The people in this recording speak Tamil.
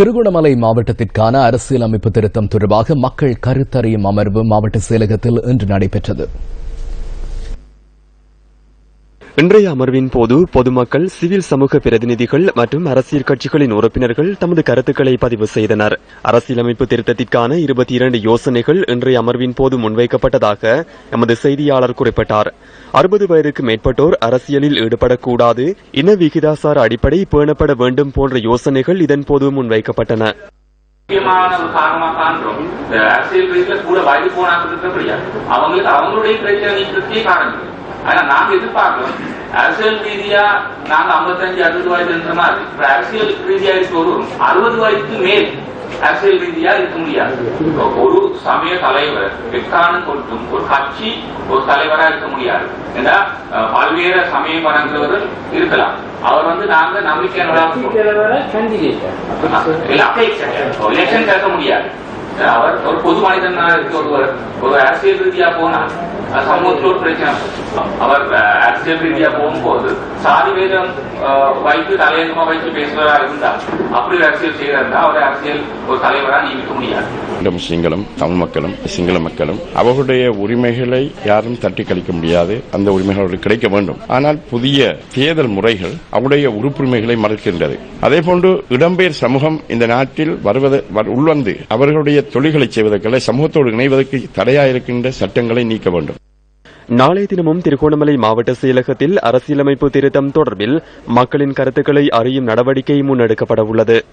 திருகோணமலை மாவட்டத்திற்கான அரசியலமைப்பு திருத்தம் தொடர்பாக மக்கள் கருத்தறியும் அமர்வு மாவட்ட செயலகத்தில் இன்று நடைபெற்றது. இன்றைய அமர்வின் போது பொதுமக்கள் சிவில் சமூக பிரதிநிதிகள் மற்றும் அரசியல் கட்சிகளின் உறுப்பினர்கள் தமது கருத்துக்களை பதிவு செய்தனர். அரசியலமைப்பு திருத்தத்திற்கான இருபத்தி இரண்டு யோசனைகள் இன்றைய அமர்வின் போது முன்வைக்கப்பட்டதாக எமது செய்தியாளர் குறிப்பிட்டார். அறுபது வயதுக்கு மேற்பட்டோர் அரசியலில் ஈடுபடக்கூடாது இன விகிதாசார அடிப்படை பேணப்பட வேண்டும் போன்ற யோசனைகள் இதன்போது முன்வைக்கப்பட்டன. முக்கியமான ஒரு காரணமா இந்த அரசியல் ரீதியில கூட வயது போனாங்க அவங்களுக்கு அவங்களுடைய பிரச்சனை காரணம். ஆனா நாங்க எதிர்பார்க்கிறோம் அரசியல் ரீதியா நாங்க ஐம்பத்தஞ்சு அறுபது வயது இருந்த மாதிரி. இப்ப அரசியல் ரீதியா ஒரு அறுபது வயதுக்கு மேல் அரசியல் ரீதியா இருக்க முடியாது. ஒரு சமய தலைவர் எக்காரணம் கொண்டும் ஒரு கட்சி ஒரு தலைவரா இருக்க முடியாது. ஏன்னா பல்வேறு சமயம் பரந்தவர்கள் இருக்கலாம். அவர் வந்து நாங்க நம்பிக்கையான எலெக்ஷன் கேட்க முடியாது. அவர் ஒரு பொது மனிதனா இருக்க ஒருவர் ஒரு அரசியல் ரீதியா போனா அஹ், சமூகத்தில் ஒரு பிரச்சனை அவர் அரசியல் ரீதியா போகும்போது சாதி வேதம் வைத்து தலையங்கமா வைத்து பேசுறதா இருந்தா அப்படி ஒரு அரசியல் செய்யறதா அவர் அரசியல் ஒரு தலைவரா நியமிக்க முடியாது சிங்களம் தமிழ் மக்களும் சிங்கள மக்களும் அவர்களுடைய உரிமைகளை யாரும் தட்டி கழிக்க முடியாது அந்த உரிமைகள் அவர்களுக்கு கிடைக்க வேண்டும் ஆனால் புதிய தேர்தல் முறைகள் அவருடைய உறுப்புரிமைகளை மறுக்கின்றது. அதே போன்று இடம்பெயர் சமூகம் இந்த நாட்டில் வருவது உள்வந்து அவர்களுடைய தொழில்களை செய்வதற்கல்ல சமூகத்தோடு இணைவதற்கு தடையாக இருக்கின்ற சட்டங்களை நீக்க வேண்டும். நாளைய தினமும் திருகோணமலை மாவட்ட செயலகத்தில் அரசியலமைப்பு திருத்தம் தொடர்பில் மக்களின் கருத்துக்களை அறியும் நடவடிக்கை முன்னெடுக்கப்பட உள்ளது.